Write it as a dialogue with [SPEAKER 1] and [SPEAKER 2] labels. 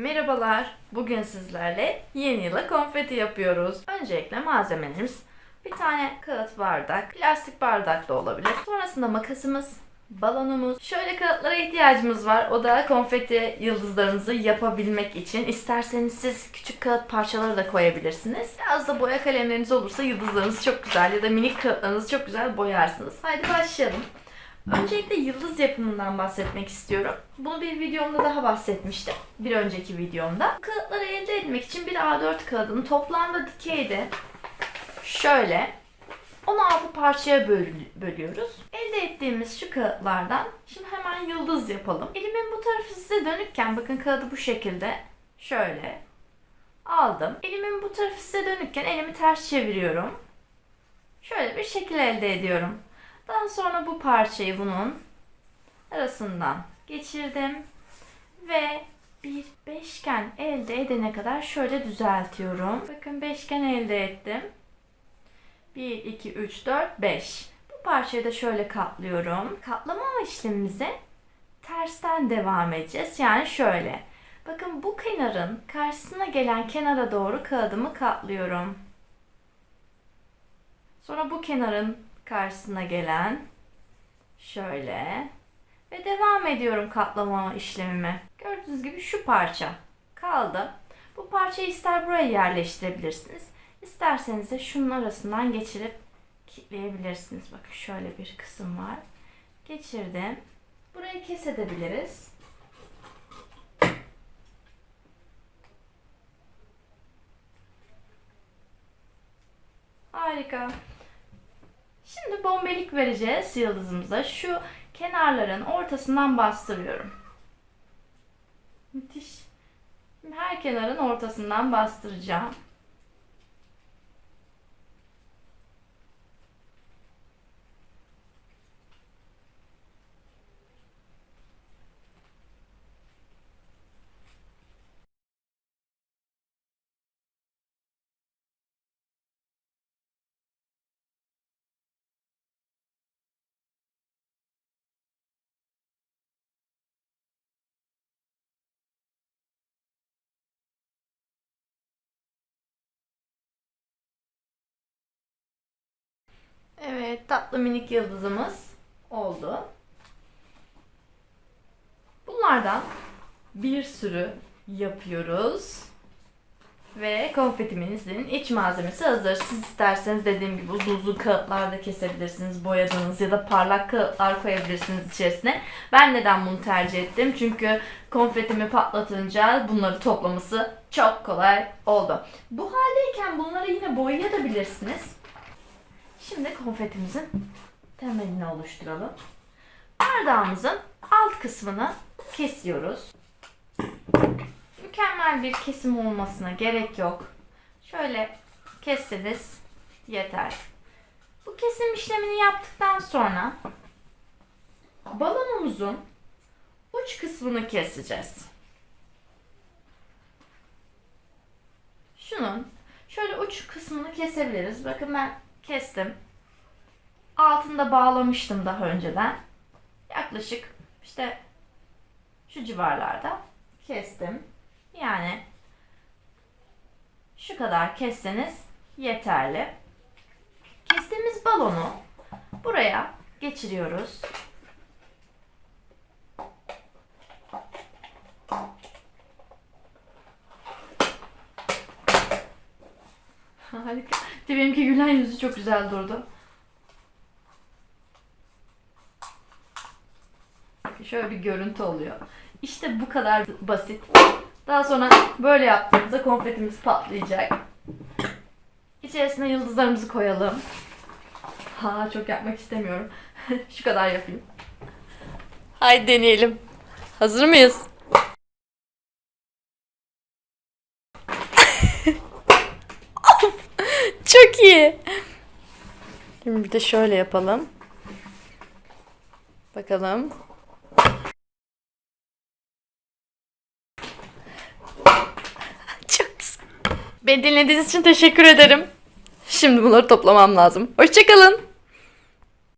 [SPEAKER 1] Merhabalar. Bugün sizlerle yeni yıla konfeti yapıyoruz. Öncelikle malzemelerimiz bir tane kağıt bardak, plastik bardak da olabilir. Sonrasında makasımız, balonumuz. Şöyle kağıtlara ihtiyacımız var. O da konfeti yıldızlarımızı yapabilmek için. İsterseniz siz küçük kağıt parçaları da koyabilirsiniz. Biraz da boya kalemleriniz olursa yıldızlarınız çok güzel ya da minik kağıtlarınızı çok güzel boyarsınız. Haydi başlayalım. Öncelikle yıldız yapımından bahsetmek istiyorum. Bunu bir videomda daha bahsetmiştim. Bir önceki videomda. Kağıtları elde etmek için bir A4 kağıdını toplamda dikeyde şöyle 16 parçaya böl- bölüyoruz. Elde ettiğimiz şu kağıtlardan şimdi hemen yıldız yapalım. Elimin bu tarafı size dönükken bakın kağıdı bu şekilde şöyle aldım. Elimin bu tarafı size dönükken elimi ters çeviriyorum. Şöyle bir şekil elde ediyorum. Daha sonra bu parçayı bunun arasından geçirdim ve bir beşgen elde edene kadar şöyle düzeltiyorum. Bakın beşgen elde ettim. 1, 2, 3, 4, 5. Bu parçayı da şöyle katlıyorum. Katlama işlemimize tersten devam edeceğiz. Yani şöyle. Bakın bu kenarın karşısına gelen kenara doğru kağıdımı katlıyorum. Sonra bu kenarın karşısına gelen şöyle ve devam ediyorum katlama işlemime. Gördüğünüz gibi şu parça kaldı. Bu parçayı ister buraya yerleştirebilirsiniz. isterseniz de şunun arasından geçirip kilitleyebilirsiniz. Bakın şöyle bir kısım var. Geçirdim. Burayı kes edebiliriz. Harika. Şimdi bombelik vereceğiz yıldızımıza. Şu kenarların ortasından bastırıyorum. Müthiş. Her kenarın ortasından bastıracağım. Evet, tatlı minik yıldızımız oldu. Bunlardan bir sürü yapıyoruz. Ve konfetimizin iç malzemesi hazır. Siz isterseniz dediğim gibi uzun uzun kağıtlar da kesebilirsiniz. Boyadığınız ya da parlak kağıtlar koyabilirsiniz içerisine. Ben neden bunu tercih ettim? Çünkü konfetimi patlatınca bunları toplaması çok kolay oldu. Bu haldeyken bunları yine boyayabilirsiniz. Şimdi konfetimizin temelini oluşturalım. Bardağımızın alt kısmını kesiyoruz. Mükemmel bir kesim olmasına gerek yok. Şöyle kesseniz yeter. Bu kesim işlemini yaptıktan sonra balonumuzun uç kısmını keseceğiz. Şunun şöyle uç kısmını kesebiliriz. Bakın ben kestim. Altında bağlamıştım daha önceden. Yaklaşık işte şu civarlarda kestim. Yani şu kadar kesseniz yeterli. Kestiğimiz balonu buraya geçiriyoruz. Harika. De benimki gülen yüzü çok güzel durdu. Şöyle bir görüntü oluyor. İşte bu kadar basit. Daha sonra böyle yaptığımızda konfetimiz patlayacak. İçerisine yıldızlarımızı koyalım. Ha çok yapmak istemiyorum. Şu kadar yapayım. Haydi deneyelim. Hazır mıyız? Çok iyi. Şimdi bir de şöyle yapalım. Bakalım. Çok güzel. Beni dinlediğiniz için teşekkür ederim. Şimdi bunları toplamam lazım. Hoşçakalın.